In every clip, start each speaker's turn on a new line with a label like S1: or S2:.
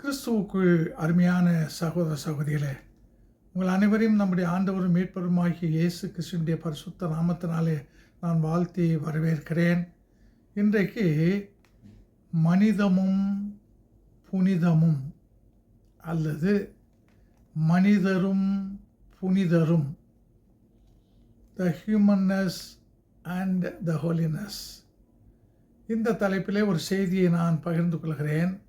S1: கிறிஸ்துவுக்குள் அருமையான சகோதர சகோதரிகளே உங்கள் அனைவரையும் நம்முடைய ஆண்டவரும் மீட்பருமாகிய இயேசு கிறிஸ்துவனுடைய பரிசுத்த நாமத்தினாலே நான் வாழ்த்தி வரவேற்கிறேன். இன்றைக்கு மனிதமும் புனிதமும் அல்லது மனிதரும் புனிதரும் the humanness and the holiness இந்த தலைப்பிலே ஒரு செய்தியை நான் பகிர்ந்து கொள்கிறேன்.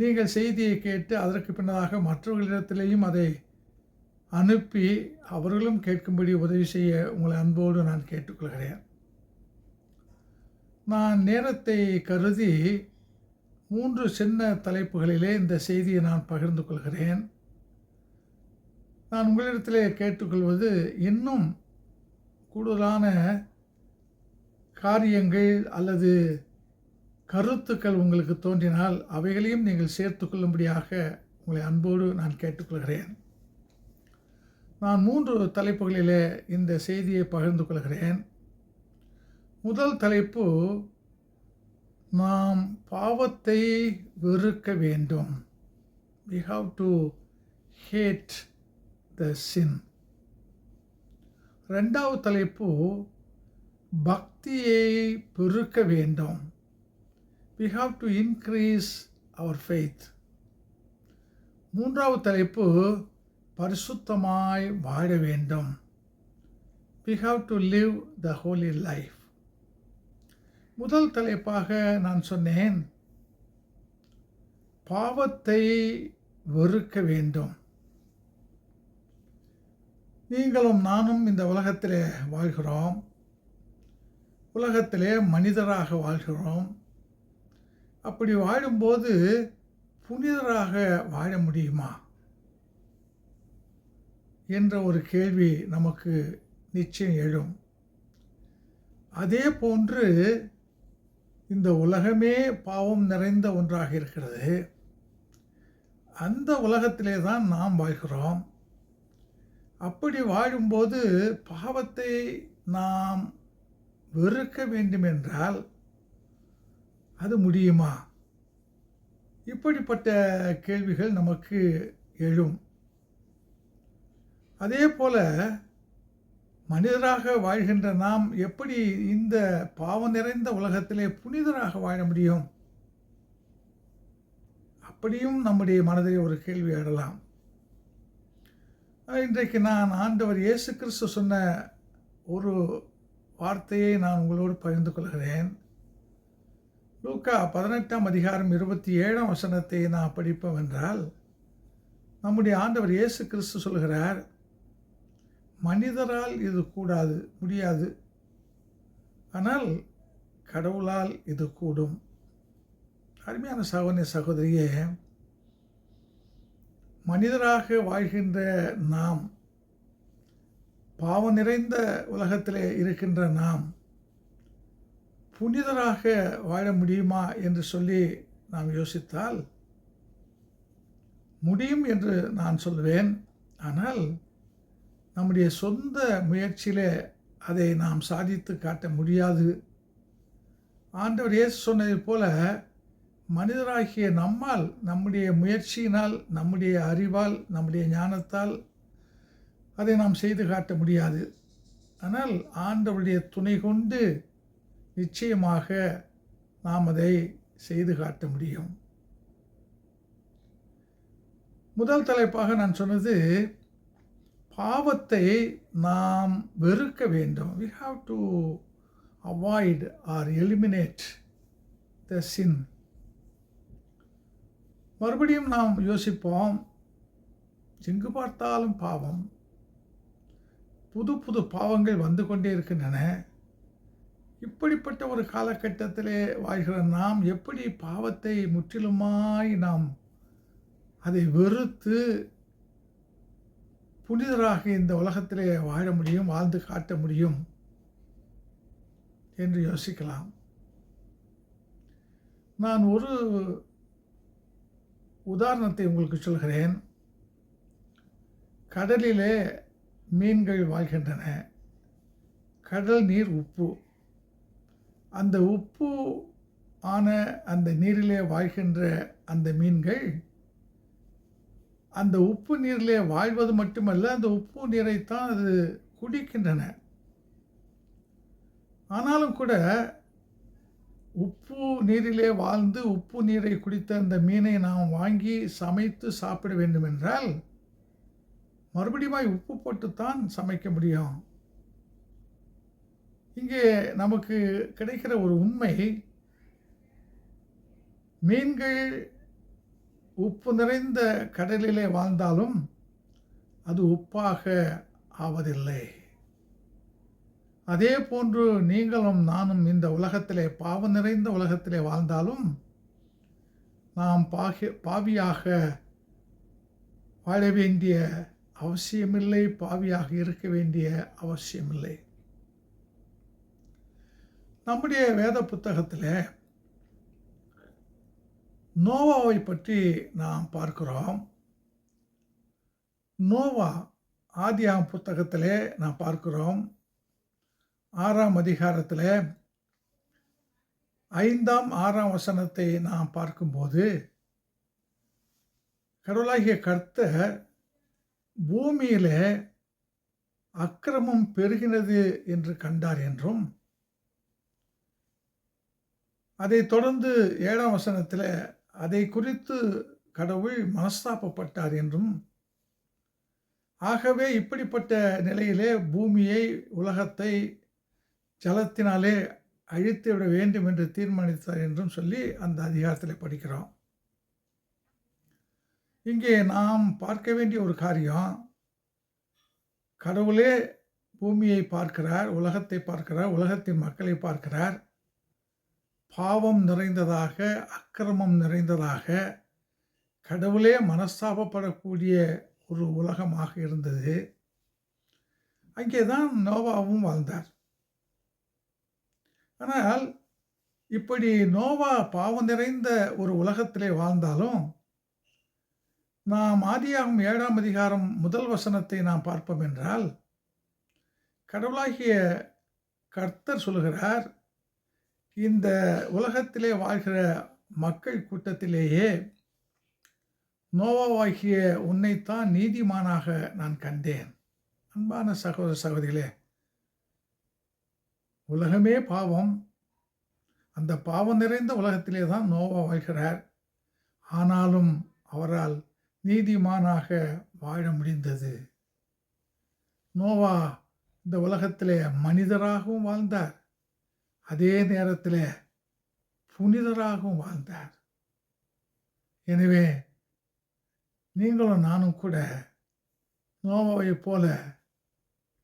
S1: நீங்கள் செய்தியை கேட்டு அதற்கு பின்னதாக மற்றவர்களிடத்திலேயும் அதை அனுப்பி அவர்களும் கேட்கும்படி உதவி செய்ய உங்களை அன்போடு நான் கேட்டுக்கொள்கிறேன். நான் நேரத்தை கருதி மூன்று சின்ன தலைப்புகளிலே இந்த செய்தியை நான் பகிர்ந்து கொள்கிறேன். நான் உங்களிடத்திலே கேட்டுக்கொள்வது இன்னும் கூடுதலான காரியங்கள் அல்லது கருத்துக்கள் உங்களுக்கு தோன்றினால் அவைகளையும் நீங்கள் சேர்த்து கொள்ளும்படியாக உங்களை அன்போடு நான் கேட்டுக்கொள்கிறேன். நான் மூன்று தலைப்புகளிலே இந்த செய்தியை பகிர்ந்து கொள்கிறேன். முதல் தலைப்பு நாம் பாவத்தை வெறுக்க வேண்டும். We have to hate the sin ரெண்டாவது தலைப்பு பக்தியை பெருக்க வேண்டும். We have to increase our faith மூன்றாவது தலைப்பு பரிசுத்தமாய் வாழ வேண்டும். We have to live the holy life முதல் தலைப்பாக நான் சொன்னேன் பாவத்தை வெறுக்க வேண்டும். நீங்களும் நானும் இந்த உலகத்திலே வாழ்கிறோம். உலகத்திலே மனிதராக வாழ்கிறோம். அப்படி வாழும்போது புனிதராக வாழ முடியுமா? என்ற ஒரு கேள்வி நமக்கு நிச்சயம் எழும். அதே போன்று இந்த உலகமே பாவம் நிறைந்த ஒன்றாக இருக்கிறது. அந்த உலகத்திலே தான் நாம் வாழ்கிறோம். அப்படி வாழும்போது பாவத்தை நாம் வெறுக்க வேண்டுமென்றால் அது முடியுமா? இப்படிப்பட்ட கேள்விகள் நமக்கு எழும். அதே போல மனிதராக வாழ்கின்ற நாம் எப்படி இந்த பாவம் நிறைந்த உலகத்திலே புனிதராக வாழ முடியும்? அப்படியும் நம்முடைய மனதில் ஒரு கேள்வி எழலாம். இன்றைக்கு நான் ஆண்டவர் இயேசு கிறிஸ்து சொன்ன ஒரு வார்த்தையை நான் உங்களோடு பகிர்ந்து கொள்கிறேன். லூக்கா பதினெட்டாம் அதிகாரம் இருபத்தி ஏழாம் வசனத்தை நான் படிப்போம் என்றால் நம்முடைய ஆண்டவர் இயேசு கிறிஸ்து சொல்கிறார் மனிதரால் இது கூடாது முடியாது. ஆனால் கடவுளால் இது கூடும். அருமையான சகோதரி சகோதரியே மனிதராக வாழ்கின்ற நாம் பாவம் நிறைந்த உலகத்திலே இருக்கின்ற நாம் புனிதராக வாழ முடியுமா என்று சொல்லி நாம் யோசித்தால் முடியும் என்று நான் சொல்வேன். ஆனால் நம்முடைய சொந்த முயற்சியிலே அதை நாம் சாதித்து காட்ட முடியாது. ஆண்டவர் இயேசு சொன்னதைப் போல மனிதராகிய நம்மால் நம்முடைய முயற்சியினால் நம்முடைய அறிவால் நம்முடைய ஞானத்தால் அதை நாம் செய்து காட்ட முடியாது. ஆனால் ஆண்டவருடைய துணை கொண்டு நிச்சயமாக நாம் அதை செய்து காட்ட முடியும். முதல் தலைப்பாக நான் சொன்னது பாவத்தை நாம் வெறுக்க வேண்டும். We have to avoid or eliminate the sin மறுபடியும் நாம் யோசிப்போம் எங்கு பார்த்தாலும் பாவம் புது புது பாவங்கள் வந்து கொண்டே இருக்கின்றன. இப்படிப்பட்ட ஒரு காலகட்டத்திலே வாழ்கிற நாம் எப்படி பாவத்தை முற்றிலுமாய் நாம் அதை வெறுத்து புனிதராக இந்த உலகத்திலே வாழ முடியும் வாழ்ந்து காட்ட முடியும் என்று யோசிக்கலாம். நான் ஒரு உதாரணத்தை உங்களுக்கு சொல்கிறேன். கடலிலே மீன்கள் வாழ்கின்றன. கடல் நீர் உப்பு. அந்த உப்பு ஆன அந்த நீரிலே வாழ்கின்ற அந்த மீன்கள் அந்த உப்பு நீரிலே வாழ்வது மட்டுமல்ல அந்த உப்பு நீரைத்தான் அது குடிக்கின்றன. ஆனாலும் கூட உப்பு நீரிலே வாழ்ந்து உப்பு நீரை குடித்த அந்த மீனை நாம் வாங்கி சமைத்து சாப்பிட வேண்டும் என்றால் மறுபடியும் உப்பு போட்டுத்தான் சமைக்க முடியும். இங்கே நமக்கு கிடைக்கிற ஒரு உண்மை மீன்கள் உப்பு நிறைந்த கடலிலே வாழ்ந்தாலும் அது உப்பாக ஆவதில்லை. அதே போன்று நீங்களும் நானும் இந்த உலகத்திலே பாவம் நிறைந்த உலகத்திலே வாழ்ந்தாலும் நாம் பாகி பாவியாக வாழ வேண்டிய அவசியமில்லை பாவியாக இருக்க வேண்டிய அவசியமில்லை. நம்முடைய வேத புத்தகத்தில் நோவாவை பற்றி நாம் பார்க்கிறோம். நோவா ஆதியாம் புத்தகத்திலே நாம் பார்க்கிறோம். ஆறாம் அதிகாரத்தில் ஐந்தாம் ஆறாம் வசனத்தை நாம் பார்க்கும்போது கடவுளாகிய கர்த்தர் பூமியில் அக்கிரமம் பெருகினது என்று கண்டார் என்றும் அதை தொடர்ந்து ஏழாம் வசனத்தில் அதை குறித்து கடவுள் மனஸ்தாபப்பட்டார் என்றும் ஆகவே இப்படிப்பட்ட நிலையிலே பூமியை உலகத்தை ஜலத்தினாலே அழித்து விட வேண்டும் என்று தீர்மானித்தார் என்றும் சொல்லி அந்த அதிகாரத்தில் படிக்கிறோம். இங்கே நாம் பார்க்க வேண்டிய ஒரு காரியம் கடவுளே பூமியை பார்க்கிறார் உலகத்தை பார்க்கிறார் உலகத்தின் மக்களை பார்க்கிறார் பாவம் நிறைந்ததாக அக்கிரமம் நிறைந்ததாக கடவுளே மனஸ்தாபப்படக்கூடிய ஒரு உலகமாக இருந்தது. அங்கே தான் நோவாவும் வாழ்ந்தார். ஆனால் இப்படி நோவா பாவம் நிறைந்த ஒரு உலகத்திலே வாழ்ந்தாலும் நாம் ஆதியாகும் ஏழாம் அதிகாரம் முதல் வசனத்தை நாம் பார்ப்போம் என்றால் கடவுளாகிய கர்த்தர் சொல்கிறார் இந்த உலகத்திலே வாழ்கிற மக்கள் கூட்டத்திலேயே நோவாவாகிய உன்னைத்தான் நீதிமானாக நான் கண்டேன். அன்பான சகோதர சகோதரிகளே உலகமே பாவம். அந்த பாவம் நிறைந்த உலகத்திலே தான் நோவா வாழ்கிறார். ஆனாலும் அவரால் நீதிமானாக வாழ முடிந்தது. நோவா இந்த உலகத்திலே மனிதராகவும் வாழ்ந்தார். அதே நேரத்தில் புனிதராகவும் வாழ்ந்தார். எனவே நீங்களும் நானும் கூட நோவாவை போல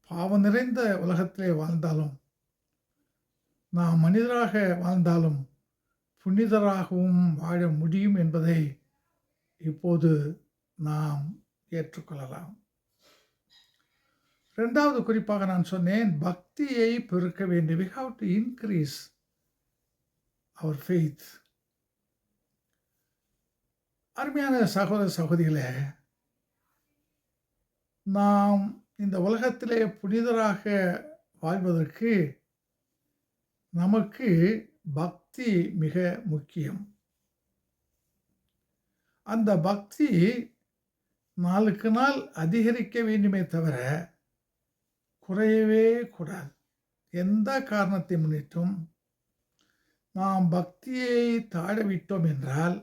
S1: பாவம் நிறைந்த உலகத்திலே வாழ்ந்தாலும் நாம் மனிதராக வாழ்ந்தாலும் புனிதராகவும் வாழ முடியும் என்பதை இப்போது நாம் ஏற்றுக்கொள்ளலாம். ரெண்டாவது குறிப்பாக நான் சொன்னேன் பக்தியை பெருக்க வேண்டும். We have to increase our faith அருமையான சகோதர சகோதரிகளே நாம் இந்த உலகத்திலே புனிதராக வாழ்வதற்கு நமக்கு பக்தி மிக முக்கியம். அந்த பக்தி நாளுக்கு நாள் அதிகரிக்க வேண்டுமே தவிர குறையவே கூடாது. எந்த காரணத்தை முன்னிட்டும் நாம் பக்தியை தாழவிட்டோம் என்றால்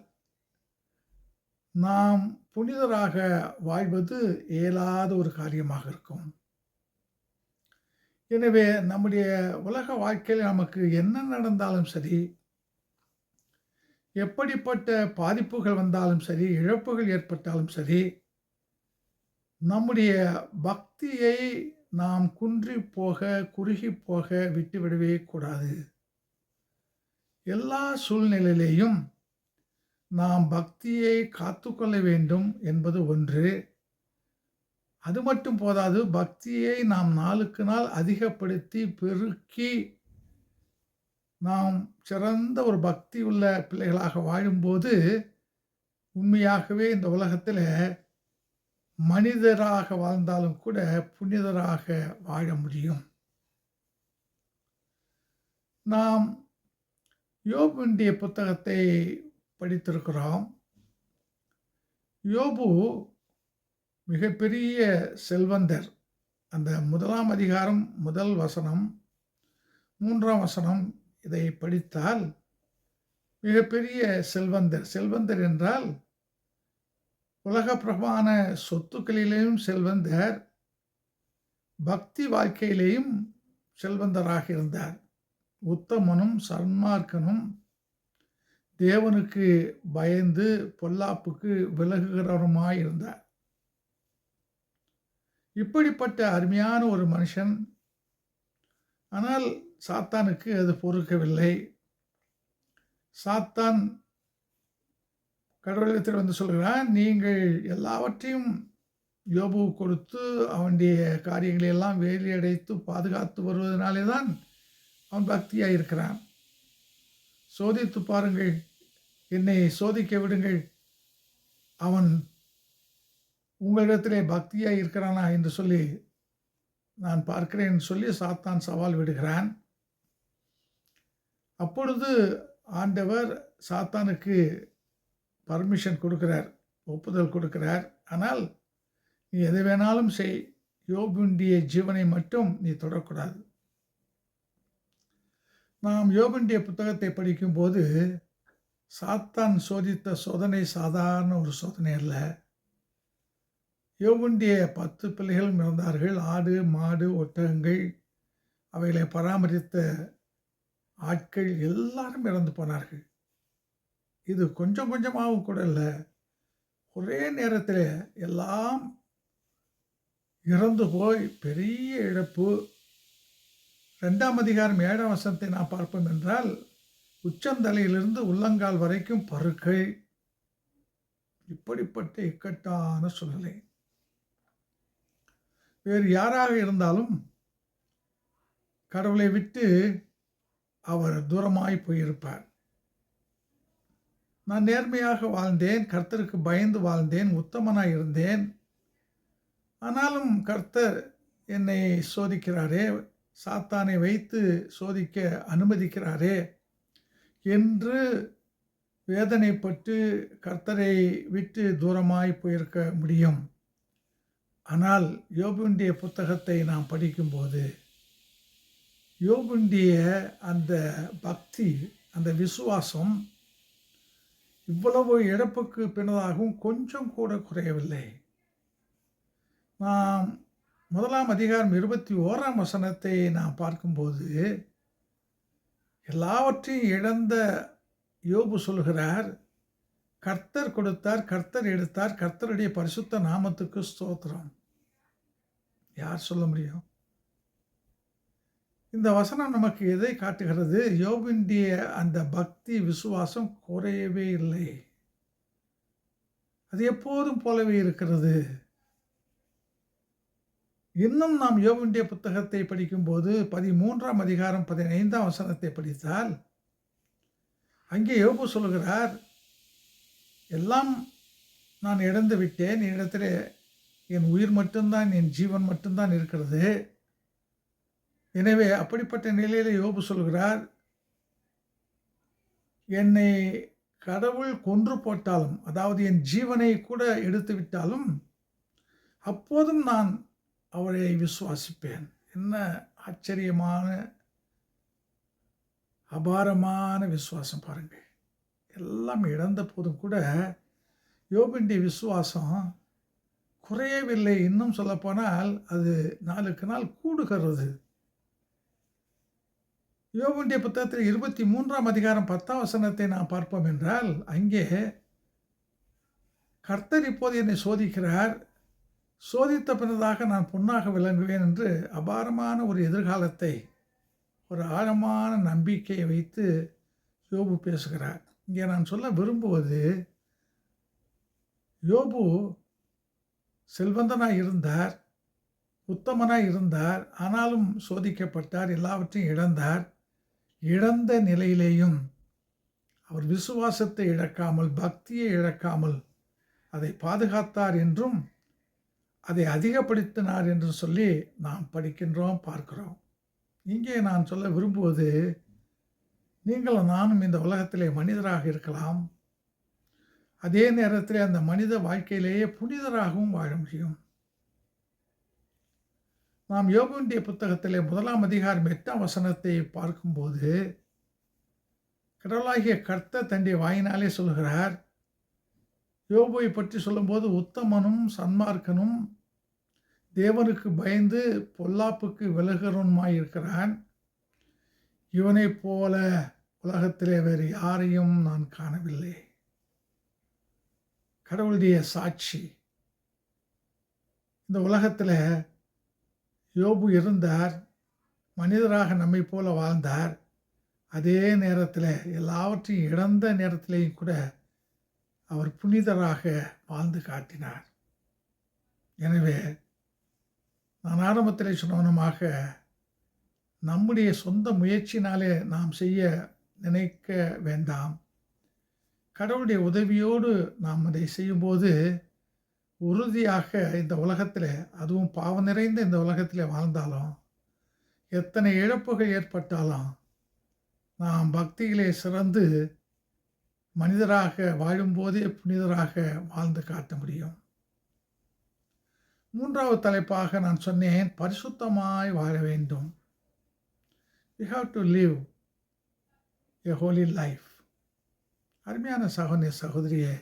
S1: நாம் புனிதராக வாழ்வது இயலாத ஒரு காரியமாக இருக்கும். எனவே நம்முடைய உலக வாழ்க்கையில் நமக்கு என்ன நடந்தாலும் சரி எப்படிப்பட்ட பாதிப்புகள் வந்தாலும் சரி இழப்புகள் ஏற்பட்டாலும் சரி நம்முடைய பக்தியை நாம் குன்றி போக குறுகி போக விட்டுவிடவே கூடாது. எல்லா சூழ்நிலையிலேயும் நாம் பக்தியை காத்துக்கொள்ள வேண்டும் என்பது ஒன்று. அது மட்டும் போதாது பக்தியை நாம் நாளுக்கு நாள் அதிகப்படுத்தி பெருக்கி நாம் சிறந்த ஒரு பக்தி உள்ள பிள்ளைகளாக வாழும்போது உண்மையாகவே இந்த உலகத்தில் மனிதராக வாழ்ந்தாலும் கூட புனிதராக வாழ முடியும். நாம் யோபுடைய புத்தகத்தை படித்திருக்கிறோம். யோபு மிகப்பெரிய செல்வந்தர். அந்த முதலாம் அதிகாரம் முதல் வசனம் மூன்றாம் வசனம் இதை படித்தால் மிகப்பெரிய செல்வந்தர். செல்வந்தர் என்றால் உலக பிரமாண சொத்துக்களிலேயும் செல்வந்தர் பக்தி வாழ்க்கையிலேயும் செல்வந்தராக இருந்தார். உத்தமனும் சன்மார்க்கனும் தேவனுக்கு பயந்து பொல்லாப்புக்கு விலகுகிறவருமாய் இருந்தார். இப்படிப்பட்ட அருமையான ஒரு மனுஷன். ஆனால் சாத்தானுக்கு அது பொறுக்கவில்லை. சாத்தான் கடவுளத்தில் வந்து சொல்கிறான் நீங்கள் எல்லாவற்றையும் யோபு கொடுத்து அவனுடைய காரியங்களை எல்லாம் வேலியடைத்து பாதுகாத்து வருவதனாலே தான் அவன் பக்தியாக இருக்கிறான். சோதித்து பாருங்கள் என்னை சோதிக்க விடுங்கள். அவன் உங்களிடத்திலே பக்தியாக இருக்கிறானா? என்று சொல்லி நான் பார்க்கிறேன் சொல்லி சாத்தான் சவால் விடுகிறான். அப்பொழுது ஆண்டவர் சாத்தானுக்கு பர்மிஷன் கொடுக்கிறார் ஒப்புதல் கொடுக்கிறார். ஆனால் நீ எது வேணாலும் செய் யோபுண்டிய ஜீவனை மட்டும் நீ தொடக்கூடாது. நாம் யோபுண்டிய புத்தகத்தை படிக்கும்போது சாத்தான் சோதித்த சோதனை சாதாரண ஒரு சோதனை அல்ல. யோபுண்டிய பத்து பிள்ளைகளும் இருந்தார்கள் ஆடு மாடு ஒட்டகங்கள் அவைகளை பராமரித்த ஆட்கள் எல்லாரும் இறந்து போனார்கள். இது கொஞ்சம் கொஞ்சமாகவும் கூட இல்லை. ஒரே நேரத்தில் எல்லாம் இறந்து போய் பெரிய இழப்பு. ரெண்டாம் அதிகாரம் ஏழாம் வசனத்தை நான் பார்ப்போம் என்றால் உச்சந்தலையிலிருந்து உள்ளங்கால் வரைக்கும் பருக்கை. இப்படிப்பட்ட இக்கட்டான சூழ்நிலை. வேறு யாராக இருந்தாலும் கடவுளை விட்டு அவர் தூரமாய் போயிருப்பார். நான் நேர்மையாக வாழ்ந்தேன் கர்த்தருக்கு பயந்து வாழ்ந்தேன் உத்தமனாக இருந்தேன். ஆனாலும் கர்த்தர் என்னை சோதிக்கிறாரே சாத்தானை வைத்து சோதிக்க அனுமதிக்கிறாரே என்று வேதனைப்பட்டு கர்த்தரை விட்டு தூரமாய் போயிருக்க முடியும். ஆனால் யோபுண்டிய புத்தகத்தை நாம் படிக்கும்போது யோபுண்டிய அந்த பக்தி அந்த விசுவாசம் இவ்வளவு இழப்புக்கு பின்னதாகவும் கொஞ்சம் கூட குறையவில்லை. நாம் முதலாம் அதிகாரம் இருபத்தி ஓராம் வசனத்தை நாம் பார்க்கும்போது எல்லாவற்றையும் இழந்த யோபு சொல்கிறார் கர்த்தர் கொடுத்தார் கர்த்தர் எடுத்தார் கர்த்தருடைய பரிசுத்த நாமத்துக்கு ஸ்தோத்திரம். யார் சொல்ல முடியும்? இந்த வசனம் நமக்கு எதை காட்டுகிறது? யோபிண்டிய அந்த பக்தி விசுவாசம் குறையவே இல்லை. அது எப்போதும் போலவே இருக்கிறது. இன்னும் நாம் யோபிண்டிய புத்தகத்தை படிக்கும்போது பதிமூன்றாம் அதிகாரம் பதினைந்தாம் வசனத்தை படித்தால் அங்கே யோபு சொல்கிறார் எல்லாம் நான் இழந்து விட்டேன் என்னிடத்தில் என் உயிர் மட்டும்தான் என் ஜீவன் மட்டும்தான் இருக்கிறது. எனவே அப்படிப்பட்ட நிலையில் யோபு சொல்கிறார் என்னை கடவுள் கொன்று போட்டாலும் அதாவது என் ஜீவனை கூட எடுத்து விட்டாலும் அப்போதும் நான் அவரை விசுவாசிப்பேன். என்ன ஆச்சரியமான அபாரமான விசுவாசம் பாருங்கள் எல்லாம் இழந்த போதும் கூட யோபிண்டிய விசுவாசம் குறையவில்லை. இன்னும் சொல்லப்போனால் அது நாளுக்கு நாள் கூடுகிறது. யோகுண்டிய புத்தகத்தில் இருபத்தி மூன்றாம் அதிகாரம் பத்தாம் வசனத்தை நாம் பார்ப்போம் என்றால் அங்கே கர்த்தர் இப்போது என்னை சோதிக்கிறார். சோதித்த பிறதாக நான் பொன்னாக விளங்குவேன் என்று அபாரமான ஒரு எதிர்காலத்தை ஒரு ஆழமான நம்பிக்கையை வைத்து யோபு பேசுகிறார். இங்கே நான் சொல்ல விரும்புவது யோபு செல்வந்தனாக இருந்தார் உத்தமனாக இருந்தார் ஆனாலும் சோதிக்கப்பட்டார் எல்லாவற்றையும் இழந்தார். இழந்த நிலையிலேயும் அவர் விசுவாசத்தை இழக்காமல் பக்தியை இழக்காமல் அதை பாதுகாத்தார் என்றும் அதை அதிகப்படுத்தினார் என்று சொல்லி நாம் படிக்கின்றோம் பார்க்கிறோம். இங்கே நான் சொல்ல விரும்புவது நீங்களும் நானும் இந்த உலகத்திலே மனிதராக இருக்கலாம். அதே நேரத்தில் அந்த மனித வாழ்க்கையிலேயே புனிதராகவும் வாழ முடியும். நாம் யோகுண்டிய புத்தகத்திலே முதலாம் அதிகாரம் எட்டாம் வசனத்தை பார்க்கும்போது கடவுளாகிய கர்த்த தன்னுடைய வாயினாலே சொல்கிறார் யோபுவை பற்றி சொல்லும்போது உத்தமனும் சன்மார்க்கனும் தேவனுக்கு பயந்து பொல்லாப்புக்கு விலகிறவனுமாய் இருக்கிறான் இவனைப் போல உலகத்திலே வேறு யாரையும் நான் காணவில்லை. கடவுளுடைய சாட்சி. இந்த உலகத்தில் யோபு இருந்தார். மனிதராக நம்மை போல வாழ்ந்தார். அதே நேரத்தில் எல்லாவற்றையும் இழந்த நேரத்திலேயும் கூட அவர் புனிதராக வாழ்ந்து காட்டினார். எனவே நான் ஆரம்பத்தில் சொன்னவனமாக நம்முடைய சொந்த முயற்சினாலே நாம் செய்ய நினைக்க வேண்டாம். கடவுளுடைய உதவியோடு நாம் அதை செய்யும்போது உறுதியாக இந்த உலகத்தில் அதுவும் பாவம் நிறைந்த இந்த உலகத்தில் வாழ்ந்தாலும் எத்தனை இழப்புகள் ஏற்பட்டாலும் நாம் பக்தியிலே சிறந்து மனிதராக வாழும்போதே புனிதராக வாழ்ந்து காட்ட முடியும். மூன்றாவது தலைப்பாக நான் சொன்னேன் பரிசுத்தமாய் வாழ வேண்டும். You have to live a holy life அருமையான சகோதரி சகோதரியே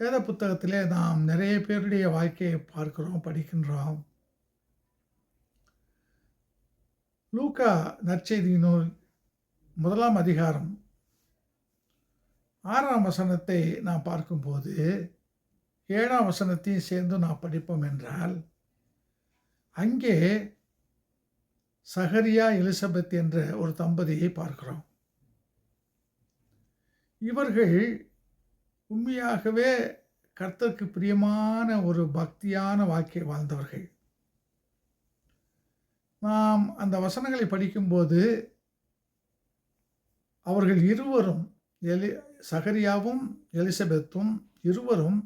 S1: வேத புத்தகத்திலே நாம் நிறைய பேருடைய வாழ்க்கையை பார்க்கிறோம் படிக்கின்றோம். லூக்கா நற்செய்தி நூல் முதலாம் அதிகாரம் ஆறாம் வசனத்தை நாம் பார்க்கும்போது ஏழாம் வசனத்தையும் சேர்ந்து நாம் படிப்போம் என்றால் அங்கே சஹரியா எலிசபெத் என்ற ஒரு தம்பதியை பார்க்கிறோம். இவர்கள் உண்மையாகவே கர்த்தருக்கு பிரியமான ஒரு பக்தியான வாழ்க்கை வாழ்ந்தவர்கள். நாம் அந்த வசனங்களை படிக்கும்போது அவர்கள் இருவரும் எலி சகரியாவும் எலிசபெத்தும் இருவரும்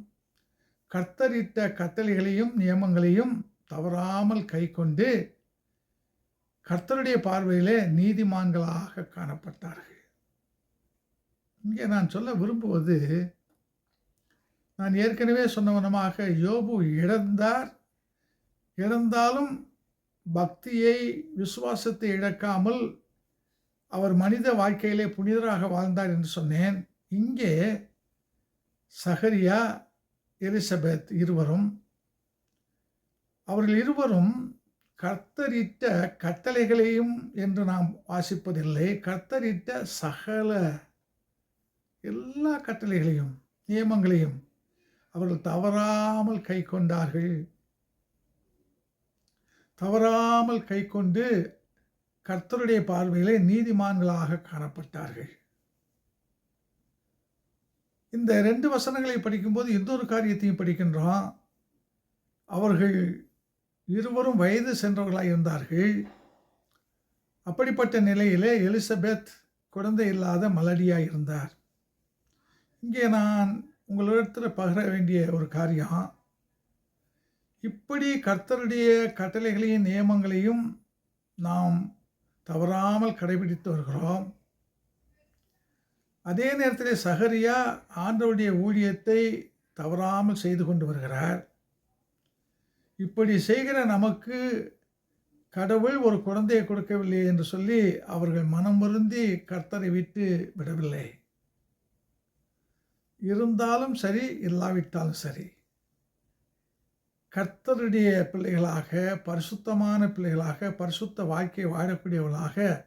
S1: கர்த்தரிட்ட கட்டளைகளையும் நியமங்களையும் தவறாமல் கை கொண்டு கர்த்தருடைய பார்வையிலே நீதிமான்களாக காணப்பட்டார்கள். இங்கே நான் சொல்ல விரும்புவது நான் ஏற்கனவே சொன்னவனமாக யோபு இழந்தார். இழந்தாலும் பக்தியை விசுவாசத்தை இழக்காமல் அவர் மனித வாழ்க்கையிலே புனிதராக வாழ்ந்தார் என்று சொன்னேன். இங்கே சஹரியா எலிசபெத் இருவரும் அவர்கள் இருவரும் கர்த்தரிட்ட கட்டளைகளையும் என்று நாம் வாசிப்பதில்லை. கர்த்தரிட்ட சகல எல்லா கட்டளைகளையும் நியமங்களையும் அவர்கள் தவறாமல் கை கொண்டார்கள். தவறாமல் கை கொண்டு கர்த்தருடைய பார்வையிலே நீதிமான்களாக காணப்பட்டார்கள். இந்த ரெண்டு வசனங்களை படிக்கும்போது இன்னொரு காரியத்தையும் படிக்கின்றோம் அவர்கள் இருவரும் வயது சென்றவர்களாக இருந்தார்கள். அப்படிப்பட்ட நிலையிலே எலிசபெத் குழந்தை இல்லாத மலடியாக இருந்தார். இங்கே நான் உங்களிடத்தில் பகிர வேண்டிய ஒரு காரியம் இப்படி கர்த்தருடைய கட்டளைகளையும் நியமங்களையும் நாம் தவறாமல் கடைபிடித்து வருகிறோம். அதே நேரத்தில் சஹரியா ஆண்டவருடைய ஊழியத்தை தவறாமல் செய்து கொண்டு வருகிறார். இப்படி செய்கிற நமக்கு கடவுள் ஒரு குழந்தையை கொடுக்கவில்லை என்று சொல்லி அவர்கள் மனம் வருந்தி கர்த்தரை விட்டு விடவில்லை. இருந்தாலும் சரி இல்லாவிட்டாலும் சரி. கர்த்தருடைய பிள்ளைகளாக பரிசுத்தமான பிள்ளைகளாக பரிசுத்த வாழ்க்கை வாழக்கூடியவர்களாக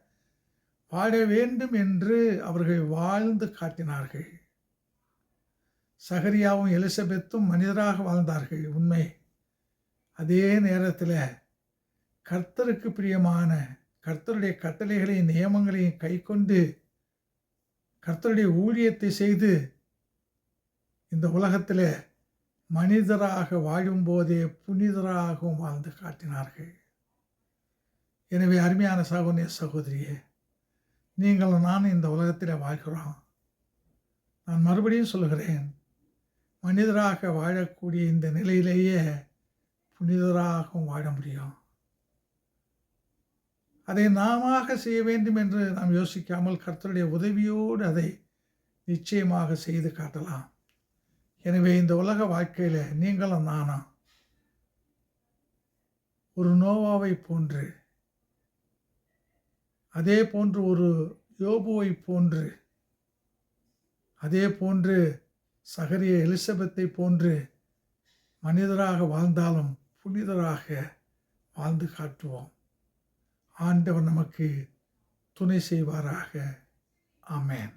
S1: வாழ வேண்டும் என்று அவர்கள் வாழ்ந்து காட்டினார்கள். சகரியாவும் எலிசபெத்தும் மனிதராக வாழ்ந்தார்கள். உண்மை. அதே நேரத்தில் கர்த்தருக்கு பிரியமான கர்த்தருடைய கட்டளைகளையும் நியமங்களையும் கை கொண்டு கர்த்தருடைய ஊழியத்தை செய்து இந்த உலகத்தில் மனிதராக வாழும்போதே புனிதராகவும் வாழ்ந்து காட்டினார்கள். எனவே அருமையான சகோதரிய சகோதரியே நீங்கள் நான் இந்த உலகத்தில் வாழ்கிறோம். நான் மறுபடியும் சொல்கிறேன் மனிதராக வாழக்கூடிய இந்த நிலையிலேயே புனிதராகவும் வாழ முடியும். அதை நாமாக செய்ய வேண்டும் என்று நாம் யோசிக்காமல் கர்த்தருடைய உதவியோடு அதை நிச்சயமாக செய்து காட்டலாம். எனவே இந்த உலக வாழ்க்கையில் நீங்களும் நானும் ஒரு நோவாவை போன்று அதே போன்று ஒரு யோபுவை போன்று அதே போன்று சகரிய எலிசபெத்தை போன்று மனிதராக வாழ்ந்தாலும் புனிதராக வாழ்ந்து காட்டுவோம். ஆண்டவர் நமக்கு துணை செய்வாராக. ஆமேன்.